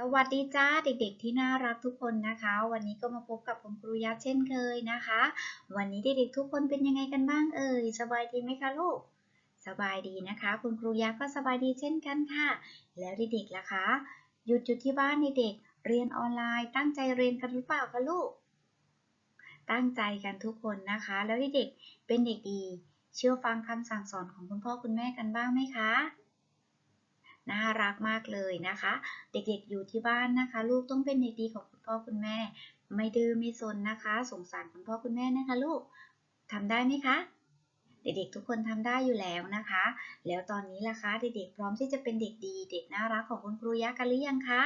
สวัสดีจ้าเด็กๆที่น่ารักทุกคนนะคะ วันนี้ก็มาพบกับคุณครูยัดเช่นเคยนะคะ วันนี้เด็กๆทุกคนเป็นยังไงกันบ้างเอ่ยสบายดีไหมคะลูกสบายดีนะคะ คุณครูยักษ์ก็สบายดีเช่นกันค่ะ แล้วเด็กๆล่ะคะหยุดอยู่ที่บ้านเด็กๆเรียนออนไลน์ ตั้งใจเรียนกันหรือเปล่าคะลูก ตั้งใจกันทุกคนนะคะ แล้วเด็กๆเป็นเด็กดี เชื่อฟังคำสั่งสอนของคุณพ่อคุณแม่กันบ้างไหมคะารักมากเลยนะคะ เด็กๆอยู่ที่บ้านนะคะ ลูกต้องเป็นเด็กดีของคุณพ่อคุณแม่ ไม่ดื้อไม่ซนนะคะ สงสารคุณพ่อคุณแม่นะคะ ลูกทำได้ไหมคะเด็กๆทุกคนทำได้อยู่แล้วนะคะ แล้วตอนนี้ล่ะคะเด็กๆพร้อมที่จะเป็นเด็กดี เด็กน่ารักของคุณครูยักษ์กันหรือยังคะ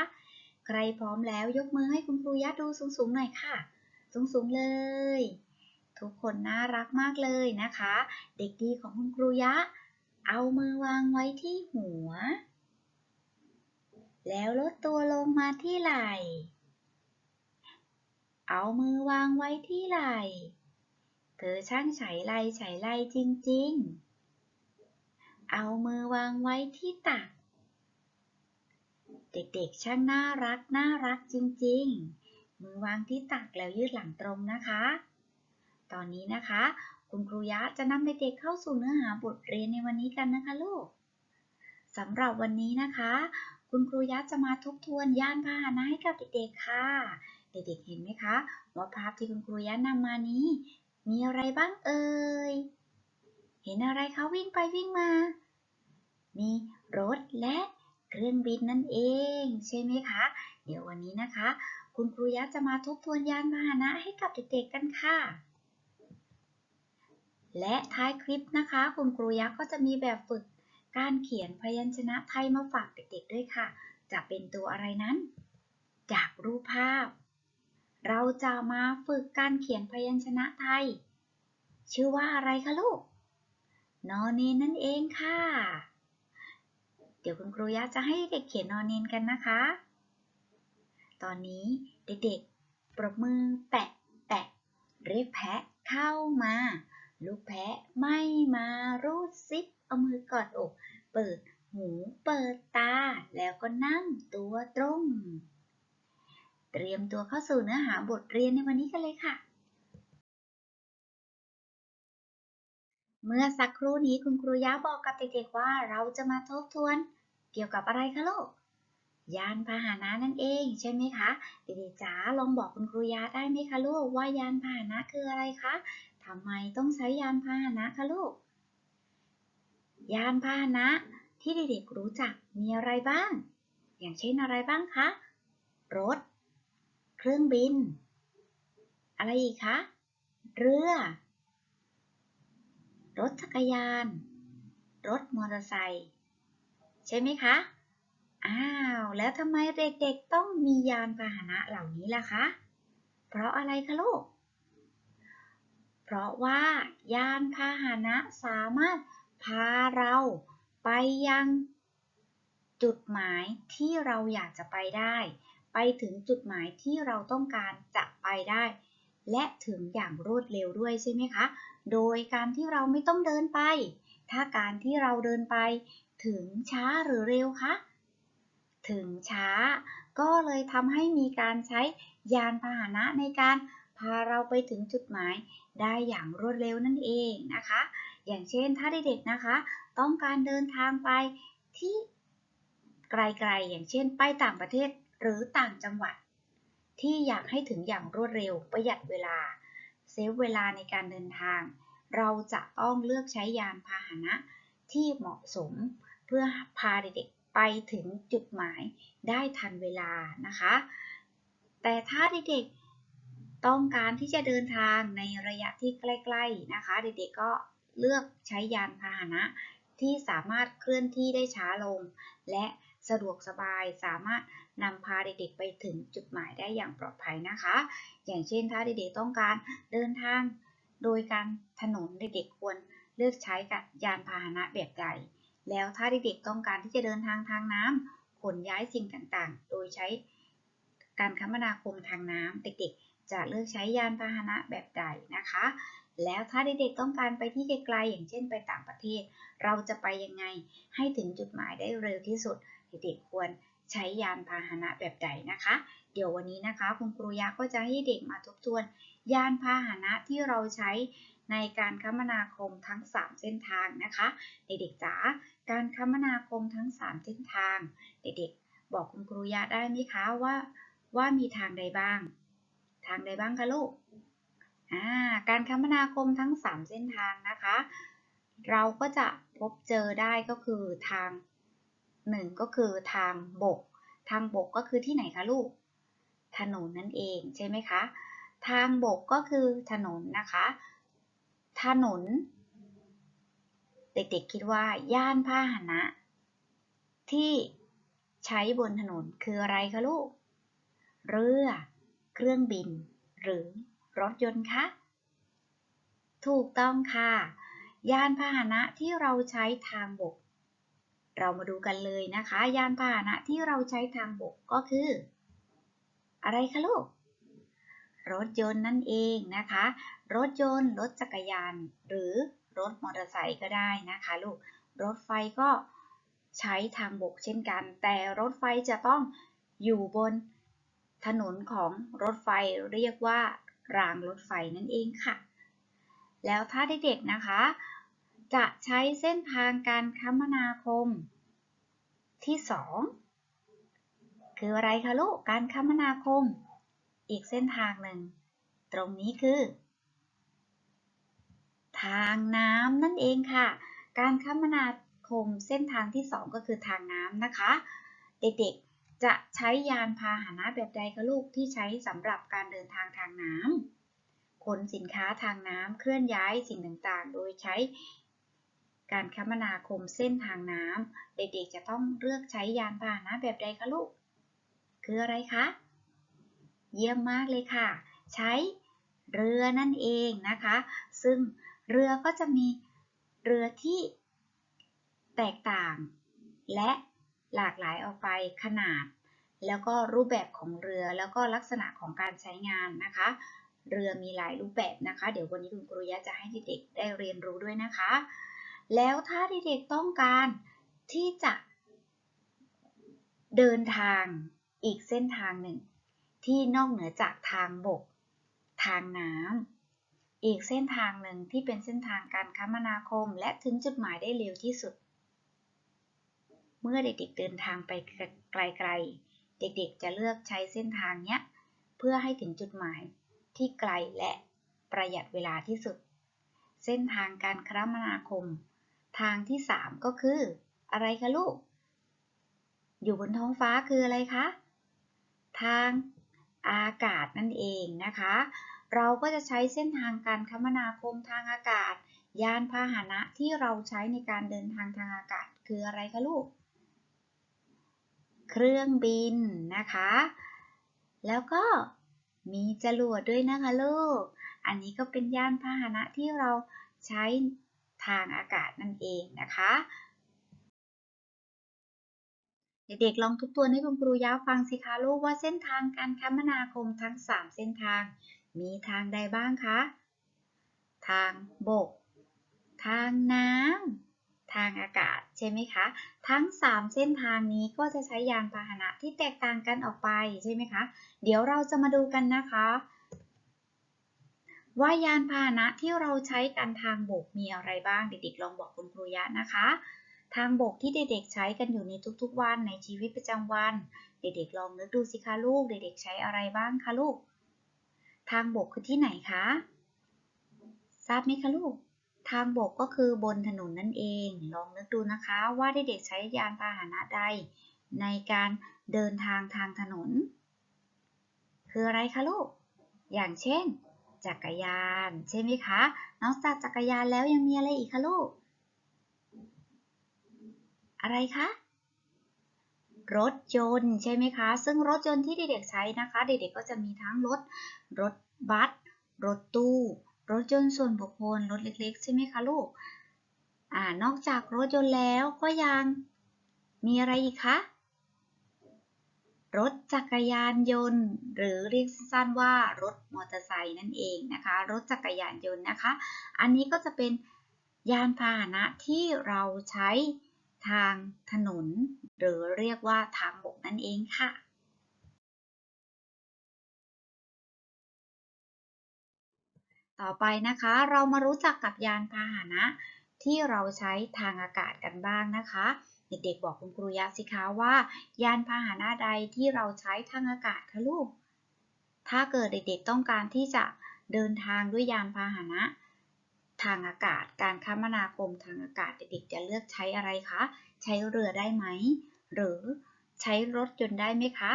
ใครพร้อมแล้วยกมือให้คุณครูยักษ์ดูสูงๆหน่อยค่ะ สูงๆเลย ทุกคนน่ารักมากเลยนะคะ เด็กดีของคุณครูยะ เอามือวางไว้ที่หัว แล้วลดตัวลงมาที่ไหล่ เอามือวางไว้ที่ไหล่ เธอช่างไฉไลไฉไลจริงๆ เอามือวางไว้ที่ตัก เด็กๆ ช่างน่ารักน่ารักจริงๆ มือวางที่ตักแล้วยืดหลังตรงนะคะ ตอนนี้นะคะ คุณครูยะจะนำเด็กๆเข้าสู่เนื้อหาบทเรียนในวันนี้กันนะคะลูกสำหรับวันนี้นะคะ คุณครูยะจะมาทบทวนยานพาหนะให้กับเด็กๆค่ะ เด็กๆเห็นไหมคะ ว่าภาพที่คุณครูยะนำมานี้ มีอะไรบ้างเอ่ย เห็นอะไรคะวิ่งไปวิ่งมา มีรถและเครื่องบินนั่นเอง ใช่ไหมคะ เดี๋ยววันนี้นะคะ คุณครูยะจะมาทบทวนยานพาหนะให้กับเด็กๆกันค่ะและท้ายคลิปนะคะ คุณครูยักษ์ก็จะมีแบบฝึก การเขียนพยัญชนะไทยมาฝากเด็กๆด้วยค่ะ จะเป็นตัวอะไรนั้น จากรูปภาพ เราจะมาฝึกการเขียนพยัญชนะไทย ชื่อว่าอะไรคะลูก นอนเนนนั่นเองค่ะ เดี๋ยวคุณครูยักษ์จะให้เด็กเขียนนอนเนนกันนะคะ ตอนนี้เด็กๆ ปรบมือแปะแปะเรียกแพะเข้ามา ลูกแพะไม่มารูดซิป เอามือกอดอก เปิดหูเปิดตา แล้วก็นั่งตัวตรง เตรียมตัวเข้าสู่เนื้อหาบทเรียนในวันนี้กันเลยค่ะ เมื่อสักครู่นี้คุณครูย้าบอกกับเด็กๆว่าเราจะมาทบทวน เกี่ยวกับอะไรคะลูกยานพาหนะนั่นเองใช่ไหมคะเด็กๆจ๋าลองบอกคุณครูยาได้ไหมคะลูกว่ายานพาหนะคืออะไรคะทำไมต้องใช้ยานพาหนะคะลูก ยานพาหนะที่เด็กๆรู้จักมีอะไรบ้าง อย่างเช่นอะไรบ้างคะ รถ เครื่องบิน อะไรอีกคะ เรือ รถจักรยาน รถมอเตอร์ไซค์ใช่ไหมคะ อ้าว แล้วทำไมเด็กๆต้องมียานพาหนะเหล่านี้ล่ะคะ เพราะอะไรคะลูก เพราะว่ายานพาหนะสามารถ พาเราไปยัง จุดหมายที่เราอยากจะไปได้ ไปถึงจุดหมายที่เราต้องการจะไปได้ และถึงอย่างรวดเร็วด้วยใช่ไหมคะ โดยการที่เราไม่ต้องเดินไป ถ้าการที่เราเดินไป ถึงช้าหรือเร็วคะ ถึงช้า ก็เลยทำให้มีการใช้ยานพาหนะในการพาเราไปถึงจุดหมายได้อย่างรวดเร็วนั่นเองนะคะ อย่างเช่นถ้าเด็กๆนะคะ ต้องการเดินทางไปที่ไกลๆ อย่างเช่น ไปต่างประเทศหรือต่างจังหวัด ที่อยากให้ถึงอย่างรวดเร็วประหยัดเวลา เซฟเวลาในการเดินทาง เราจะต้องเลือกใช้ยานพาหนะที่เหมาะสม เพื่อพาเด็กๆไปถึงจุดหมายได้ทันเวลานะคะ แต่ถ้าเด็กๆต้องการที่จะเดินทางในระยะที่ใกล้ ๆ นะคะ เด็กๆก็ เลือกใช้ยานพาหนะที่สามารถเคลื่อนที่ได้ช้าลง และสะดวกสบายสามารถนำพาเด็กๆไปถึงจุดหมายได้อย่างปลอดภัยนะคะ อย่างเช่นถ้าเด็กๆต้องการเดินทางโดยการถนนเด็กๆควรเลือกใช้กับยานพาหนะแบบใด แล้วถ้าเด็กๆต้องการที่จะเดินทางทางน้ำขนย้ายสิ่งต่างๆ โดยใช้การคมนาคมทางน้ำเด็กๆ จะเลือกใช้ยานพาหนะแบบใดนะคะ แล้วถ้าเด็กๆต้องการไปที่ไกลๆอย่างเช่นไปต่างประเทศ เราจะไปยังไงให้ถึงจุดหมายได้เร็วที่สุด เด็กๆควรใช้ยานพาหนะแบบใดนะคะ เดี๋ยววันนี้นะคะ คุณครูยาก็จะให้เด็กมาทบทวน ยานพาหนะที่เราใช้ในการคมนาคมทั้ง 3 เส้นทางนะคะเด็กๆจ๋าการคมนาคมทั้ง 3 เส้นทาง เด็กๆบอกคุณครูยาได้ไหมคะว่า ว่ามีทางใดบ้าง ทางใดบ้างคะลูก การคมนาคมทั้ง 3 เส้นทางนะคะ เราก็จะพบเจอได้ก็คือทางหนึ่งก็คือทางบก ทางบกก็คือที่ไหนคะลูก ถนนนั่นเองใช่ไหมคะ ทางบกก็คือถนนนะคะ ถนน เด็กๆคิดว่าย่านพาหนะ ที่ใช้บนถนนคืออะไรคะลูก เรือ เครื่องบิน หรือ รถยนต์คะ ถูกต้องค่ะ ยานพาหนะที่เราใช้ทางบก เรามาดูกันเลยนะคะ ยานพาหนะที่เราใช้ทางบกก็คือ อะไรคะลูก รถยนต์นั่นเองนะคะ รถยนต์ รถจักรยาน หรือรถมอเตอร์ไซค์ก็ได้นะคะลูก รถไฟก็ใช้ทางบกเช่นกัน แต่รถไฟจะต้องอยู่บนถนนของรถไฟเรียกว่า รางรถไฟนั่นเองค่ะ แล้วถ้าเด็กๆนะคะ จะใช้เส้นทางการคมนาคม ที่ 2 คืออะไรคะลูก การคมนาคม อีกเส้นทางหนึ่ง ตรงนี้คือ ทางน้ำนั่นเองค่ะ การคมนาคมเส้นทางที่ 2 ก็คือทางน้ำนะคะ เด็กๆ จะใช้ยานพาหนะแบบใดคะลูกที่ใช้สำหรับการเดินทางทางน้ำขนสินค้าทางน้ำเคลื่อนย้ายสิ่งต่างๆ โดยใช้การคมนาคมเส้นทางน้ำเด็กๆจะต้องเลือกใช้ยานพาหนะแบบใดคะลูก คืออะไรคะ เยี่ยมมากเลยค่ะ ใช้เรือนั่นเองนะคะ ซึ่งเรือก็จะมีเรือที่แตกต่าง และ หลากหลายออกไปขนาด แล้วก็รูปแบบของเรือแล้วก็ลักษณะของการใช้งานนะคะ เรือมีหลายรูปแบบนะคะ เดี๋ยววันนี้คุณครูยะจะให้เด็กๆได้เรียนรู้ด้วยนะคะ แล้วถ้าเด็กๆต้องการที่จะเดินทางอีกเส้นทางหนึ่ง ที่นอกเหนือจากทางบก ทางน้ำอีกเส้นทางหนึ่งที่เป็นเส้นทางการคมนาคม และถึงจุดหมายได้เร็วที่สุด เมื่อเด็กๆเดินทางไปไกลๆ เด็กๆจะเลือกใช้เส้นทางเนี้ยเพื่อให้ถึงจุดหมายที่ไกลและประหยัดเวลาที่สุด เส้นทางการคมนาคม ทางที่ 3 ก็คือ อะไรคะลูก อยู่บนท้องฟ้าคืออะไรคะ ทางอากาศนั่นเองนะคะ เราก็จะใช้เส้นทางการคมนาคมทางอากาศ ยานพาหนะที่เราใช้ในการเดินทางทางอากาศคืออะไรคะลูก เครื่องบินนะคะ แล้วก็มีจรวดด้วยนะคะลูก อันนี้ก็เป็นยานพาหนะที่เราใช้ทางอากาศนั่นเองนะคะ เด็กๆลองทบทวนให้คุณครูย้าฟังสิคะลูกว่าเส้นทางการคมนาคมทั้ง 3 เส้นทาง มีทางใดบ้างคะ ทางบก ทางน้ำ ทางอากาศใช่ไหมคะ ทั้ง 3 เส้นทางนี้ก็จะใช้ยานพาหนะที่แตกต่างกันออกไปใช่ไหมคะ เดี๋ยวเราจะมาดูกันนะคะ ว่ายานพาหนะที่เราใช้กันทางบกมีอะไรบ้างเด็กๆลองบอกคุณครูยะนะคะ ทางบกที่เด็กๆใช้กันอยู่ในทุกๆวันในชีวิตประจำวัน เด็กๆลองนึกดูสิคะลูกเด็กๆใช้อะไรบ้างคะลูก ทางบกคือที่ไหนคะทราบไหมคะลูก ทางบกก็คือบนถนนนั่นเอง ลองนึกดูนะคะว่าเด็กๆใช้ยานพาหนะใด ในการเดินทางทางถนน คืออะไรคะลูก อย่างเช่น จักรยาน ใช่ไหมคะ นอกจากจักรยานแล้วยังมีอะไรอีกคะลูก อะไรคะ รถยนต์ใช่ไหมคะ ซึ่งรถยนต์ที่เด็กๆใช้นะคะ เด็กๆก็จะมีทั้งรถ รถบัส รถตู้ รถยนต์ส่วนบุคคลรถเล็กๆ ใช่ไหมคะลูกอ่านอกจากรถยนต์แล้วก็ยังมีอะไรอีกคะ รถจักรยานยนต์ หรือเรียกสั้นๆว่ารถมอเตอร์ไซค์นั่นเองนะคะ รถจักรยานยนต์นะคะ อันนี้ก็จะเป็นยานพาหนะที่เราใช้ทางถนน หรือเรียกว่าทางบกนั่นเองค่ะ ต่อไปนะคะ เรามารู้จักกับยานพาหนะ ที่เราใช้ทางอากาศกันบ้างนะคะ เด็กๆบอกคุณครูยะสิคะว่า ยานพาหนะใดที่เราใช้ทางอากาศคะลูก ถ้าเกิดเด็กๆต้องการที่จะเดินทางด้วยยานพาหนะ ทางอากาศ การคมนาคมทางอากาศเด็กๆจะเลือกใช้อะไรคะ ใช้เรือได้ไหม หรือใช้รถยนต์ได้ไหมคะ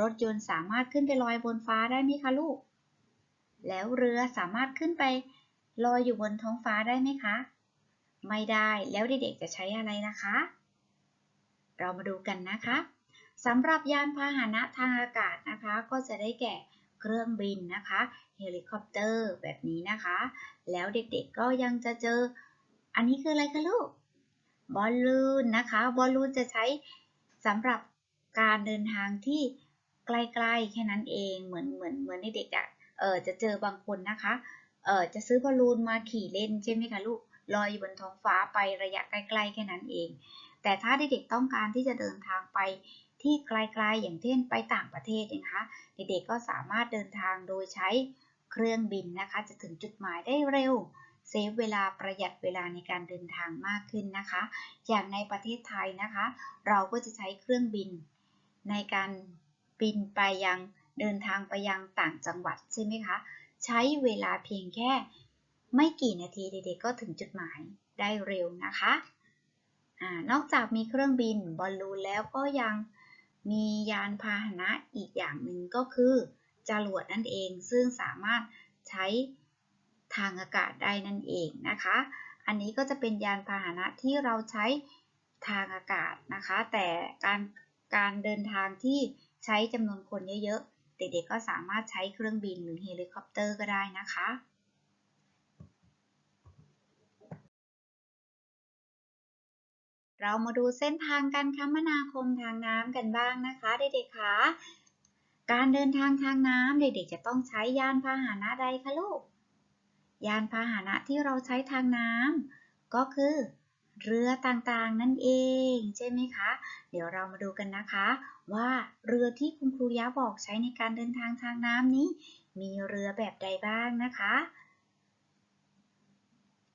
รถยนต์สามารถขึ้นไปลอยบนฟ้าได้ไหมคะลูก แล้วเรือสามารถขึ้นไปลอยอยู่บนท้องฟ้าได้ไหมคะ ไม่ได้แล้วเด็กๆจะใช้อะไรนะคะ เรามาดูกันนะคะสำหรับยานพาหนะทางอากาศนะคะ ก็จะได้แก่เครื่องบินนะคะเฮลิคอปเตอร์แบบนี้นะคะ แล้วเด็กๆก็ยังจะเจอ อันนี้คืออะไรคะลูกบอลลูนนะคะบอลลูนจะใช้สำหรับการเดินทางที่ใกล้ๆแค่นั้นเองเหมือนเหมือนเหมือนเด็กๆอะ เออจะเจอบางคนนะคะ เออจะซื้อบอลลูนมาขี่เล่นใช่ไหมคะลูกลอยอยู่บนท้องฟ้าไประยะใกล้ๆแค่นั้นเอง แต่ถ้าเด็กๆต้องการที่จะเดินทางไปที่ไกลๆอย่างเช่นไปต่างประเทศนะคะ เด็กๆก็สามารถเดินทางโดยใช้เครื่องบินนะคะ จะถึงจุดหมายได้เร็วเซฟเวลาประหยัดเวลาในการเดินทางมากขึ้นนะคะ อย่างในประเทศไทยนะคะ เราก็จะใช้เครื่องบิน ในการบินไปยัง เดินทางไปยังต่างจังหวัดใช่ไหมคะ ใช้เวลาเพียงแค่ไม่กี่นาทีเด็กๆก็ถึงจุดหมายได้เร็วนะคะอนอกจากมีเครื่องบินบอลลูนแล้วก็ยังมียานพาหนะอีกอย่างหนึ่งก็คือจรวดนั่นเองซึ่งสามารถใช้ทางอากาศได้นั่นเองนะคะ อันนี้ก็จะเป็นยานพาหนะที่เราใช้ทางอากาศนะคะ แต่การการเดินทางที่ใช้จำนวนคนเยอะ ด็กๆก็สามารถใช้เครื่องบินหรือเฮลิคอปเตอร์ก็ได้นะคะเรามาดูเส้นทางการคมนาคมทางน้ำกันบ้างนะคะ เด็กๆคะการเดินทางทางน้ำเด็กๆจะต้องใช้ยานพาหนะใดคะลูก ยานพาหนะที่เราใช้ทางน้ำก็คือ เรือต่างๆนั่นเองใช่ไหมคะ เดี๋ยวเรามาดูกันนะคะ ว่าเรือที่คุณครูยะบอกใช้ในการเดินทางทางน้ำนี้ มีเรือแบบใดบ้างนะคะ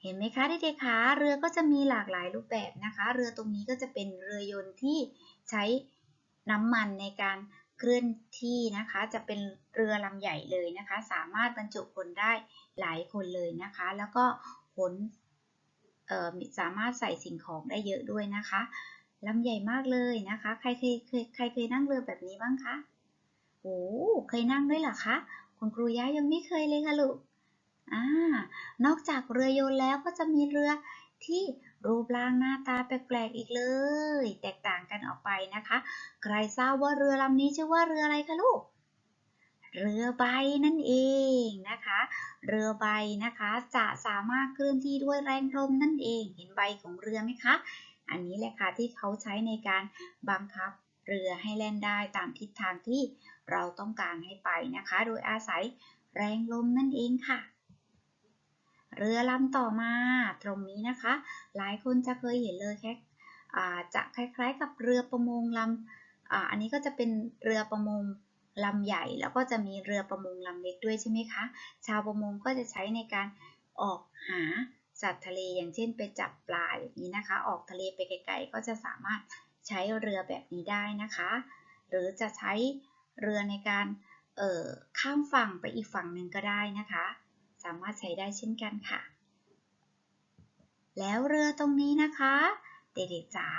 เห็นไหมคะเด็กๆคะเรือก็จะมีหลากหลายรูปแบบนะคะ เรือตรงนี้ก็จะเป็นเรือยนต์ที่ใช้น้ำมันในการเคลื่อนที่นะคะ จะเป็นเรือลำใหญ่เลยนะคะ สามารถบรรจุคนได้หลายคนเลยนะคะ แล้วก็ขน สามารถใส่สิ่งของได้เยอะด้วยนะคะลำใหญ่มากเลยนะคะ ใครเคยเคยใครเคยนั่งเรือแบบนี้บ้างคะโอ้เคยนั่งด้วยเหรอคะ คุณครูย่ายังไม่เคยเลยค่ะลูกอ่านอกจากเรือโยนแล้วก็จะมีเรือที่รูปร่างหน้าตาแปลกๆอีกเลย แตกต่างกันออกไปนะคะ ใครทราบว่าเรือลำนี้ชื่อว่าเรืออะไรคะลูก เรือใบนั่นเองนะคะ เรือใบนะคะจะสามารถเคลื่อนที่ด้วยแรงลมนั่นเอง เห็นใบของเรือไหมคะ อันนี้แหละค่ะที่เขาใช้ในการบังคับเรือให้แล่นได้ตามทิศทางที่เราต้องการให้ไปนะคะ โดยอาศัยแรงลมนั่นเองค่ะ เรือลำต่อมาตรงนี้นะคะ หลายคนจะเคยเห็นเลยแค่จะคล้ายๆกับเรือประมงลำออันนี้ก็จะเป็นเรือประมง ลำใหญ่แล้วก็จะมีเรือประมงลำเล็กด้วยใช่ไหมคะ ชาวประมงก็จะใช้ในการออกหาสัตว์ทะเลอย่างเช่นไปจับปลาอย่างนี้นะคะ ออกทะเลไปไกลๆ ก็จะสามารถใช้เรือแบบนี้ได้นะคะ หรือจะใช้เรือในการเอ่อข้ามฝั่งไปอีกฝั่งหนึ่งก็ได้นะคะ สามารถใช้ได้เช่นกันค่ะ แล้วเรือตรงนี้นะคะเด็กๆจ๋า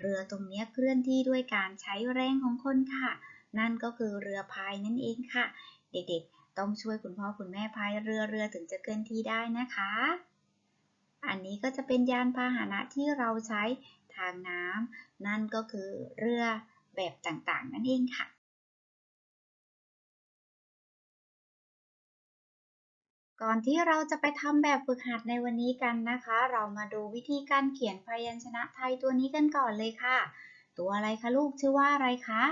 เรือตรงนี้เคลื่อนที่ด้วยการใช้แรงของคนค่ะ นั่นก็คือเรือพายนั่นเองค่ะ เด็กๆ ต้องช่วยคุณพ่อคุณแม่พายเรือเรือถึงจะเคลื่อนที่ได้นะคะ อันนี้ก็จะเป็นยานพาหนะที่เราใช้ทางน้ำนั่นก็คือเรือแบบต่างๆ นั่นเองค่ะก่อนที่เราจะไปทำแบบฝึกหัดในวันนี้กันนะคะ เรามาดูวิธีการเขียนพยัญชนะไทยตัวนี้กันก่อนเลยค่ะ ตัวอะไรคะลูกชื่อว่าอะไรคะ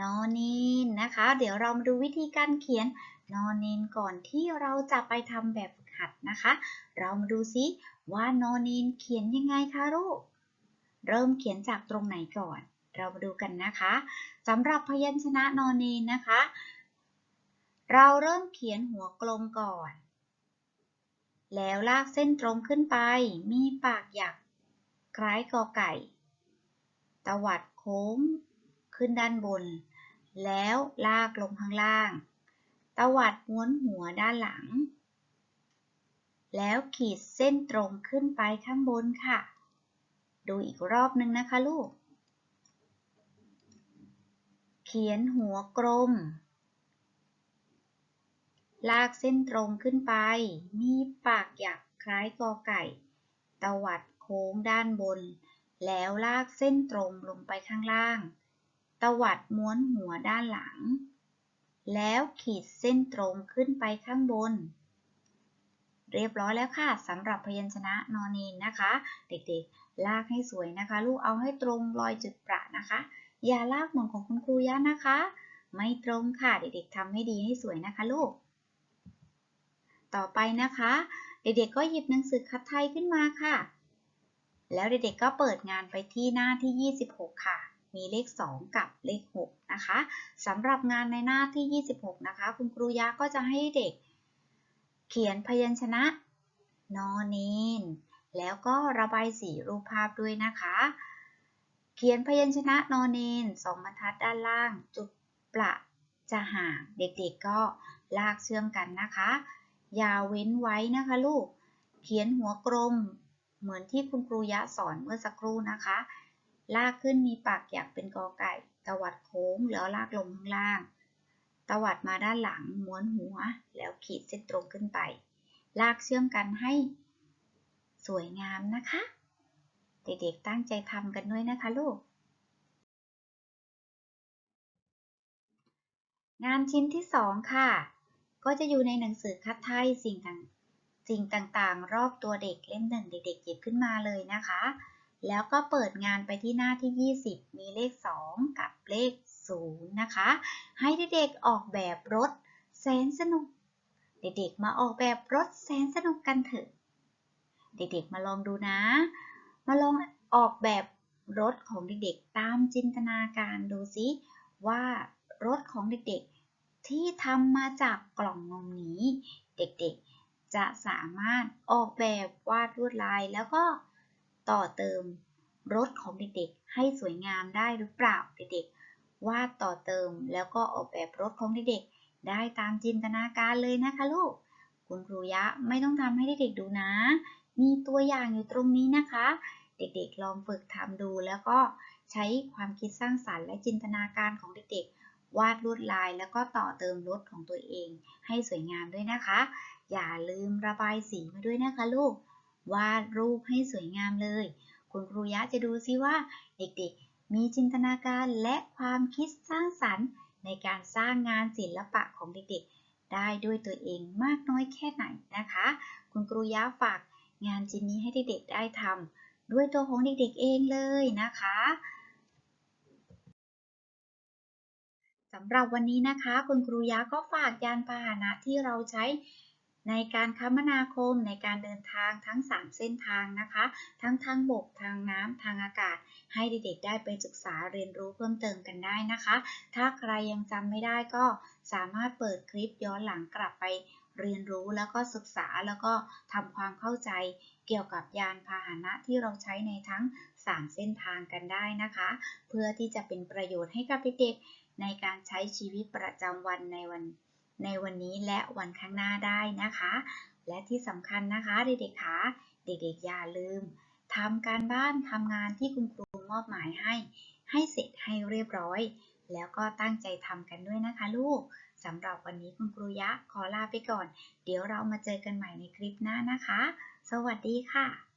นอนินนะคะ เดี๋ยวเรามาดูวิธีการเขียนนอนินก่อนที่เราจะไปทำแบบฝึกหัดนะคะ เรามาดูซิว่านอนินเขียนยังไงคะลูก เริ่มเขียนจากตรงไหนก่อน เรามาดูกันนะคะสำหรับพยัญชนะนอนเนนนะคะ เราเริ่มเขียนหัวกลมก่อน แล้วลากเส้นตรงขึ้นไป มีปากหยักคล้ายกอไก่ ตวัดโค้ง ขึ้นด้านบน แล้วลากลงข้างล่าง ตวัดม้วนหัวด้านหลัง แล้วขีดเส้นตรงขึ้นไปข้างบนค่ะ ดูอีกรอบนึงนะคะลูก เขียนหัวกลม ลากเส้นตรงขึ้นไป มีปากหยักคล้ายกอไก่ ตวัดโค้งด้านบนแล้วลากเส้นตรงลงไปข้างล่าง ตวัดม้วนหัวด้านหลัง แล้วขีดเส้นตรงขึ้นไปข้างบน เรียบร้อยแล้วค่ะสำหรับพยัญชนะนอนเนนนะคะ เด็กๆ ลากให้สวยนะคะ ลูกเอาให้ตรงรอยจุดประนะคะ อย่าลากเหมือนของคุณครูย่านะคะ ไม่ตรงค่ะเด็กๆทำให้ดีให้สวยนะคะลูก ต่อไปนะคะ เด็กๆก็หยิบหนังสือคัดไทยขึ้นมาค่ะ แล้วเด็กๆก็เปิดงานไปที่หน้าที่ 26 ค่ะ มีเลข 2 กับเลข 6 นะคะสำหรับงานในหน้าที่ 26 นะคะ คุณครูยะก็จะให้เด็ก เขียนพยัญชนะนอเนนแล้วก็ระบายสีรูปภาพด้วยนะคะ เขียนพยัญชนะนอเนนสองบรรทัดด้านล่าง จุดประจะห่างเด็กๆก็ลากเชื่อมกันนะคะ อย่าเว้นไว้นะคะลูก เขียนหัวกลมเหมือนที่คุณครูยะสอนเมื่อสักครู่นะคะ ลากขึ้นมีปากอยากเป็นกอไก่ ตวัดโค้งแล้วลากลงข้างล่าง ตวัดมาด้านหลังม้วนหัวแล้วขีดเส้นตรงขึ้นไป ลากเชื่อมกันให้สวยงามนะคะ เด็กๆตั้งใจทำกันด้วยนะคะลูก งานชิ้นที่สองค่ะ ก็จะอยู่ในหนังสือคัดไทยสิ่งต่างสิ่งต่างๆ รอบตัวเด็กเล่มหนึ่งเด็กๆหยิบขึ้นมาเลยนะคะ แล้วก็เปิดงานไปที่หน้าที่ 20 มีเลข 2 กับเลข 0 นะคะ ให้เด็กๆออกแบบรถแสนสนุก เด็กๆมาออกแบบรถแสนสนุกกันเถอะ เด็กๆมาลองดูนะ มาลองออกแบบรถของเด็กๆ ตามจินตนาการดูซิว่ารถของเด็กๆ ที่ทำมาจากกล่องนมนี้ เด็กๆ จะสามารถออกแบบวาดลวดลายแล้วก็ ต่อเติมรถของเด็กๆ ให้สวยงามได้หรือเปล่าเด็กๆ วาดต่อเติมแล้วก็ออกแบบรถของเด็กๆ ได้ตามจินตนาการเลยนะคะลูก คุณครูยะไม่ต้องทำให้เด็กๆดูนะ มีตัวอย่างอยู่ตรงนี้นะคะ เด็กๆลองฝึกทำดูแล้วก็ใช้ความคิดสร้างสรรค์และจินตนาการของเด็กๆ วาดลวดลายแล้วก็ต่อเติมรถของตัวเอง ให้สวยงามด้วยนะคะ อย่าลืมระบายสีมาด้วยนะคะลูก วาดรูปให้สวยงามเลย คุณครูยะจะดูซิว่าเด็กๆ มีจินตนาการและความคิดสร้างสรรค์ ในการสร้างงานศิลปะของเด็กๆ ได้ด้วยตัวเองมากน้อยแค่ไหนนะคะ คุณครูยะฝากงานชิ้นนี้ให้เด็กๆ ได้ทำด้วยตัวของเด็กๆ เองเลยนะคะสำหรับวันนี้นะคะ คุณครูยะก็ฝากยานพาหนะที่เราใช้ ในการคมนาคมในการเดินทางทั้ง 3 เส้นทางนะคะ ทั้งทางบกทางน้ำทางอากาศ ให้เด็กๆได้ไปศึกษาเรียนรู้เพิ่มเติมกันได้นะคะ ถ้าใครยังจำไม่ได้ก็สามารถเปิดคลิปย้อนหลังกลับไปเรียนรู้แล้วก็ศึกษาแล้วก็ทำความเข้าใจเกี่ยวกับยานพาหนะที่เราใช้ในทั้ง 3 เส้นทางกันได้นะคะ เพื่อที่จะเป็นประโยชน์ให้กับเด็กๆในการใช้ชีวิตประจำวันในวัน ในวันนี้และวันข้างหน้าได้นะคะ และที่สำคัญนะคะเด็กๆคะเด็กๆอย่าลืมทำการบ้านทำงานที่คุณครูมอบหมายให้ ให้เสร็จให้เรียบร้อย แล้วก็ตั้งใจทำกันด้วยนะคะลูกสำหรับวันนี้คุณครูยะขอลาไปก่อน เดี๋ยวเรามาเจอกันใหม่ในคลิปหน้านะคะ สวัสดีค่ะ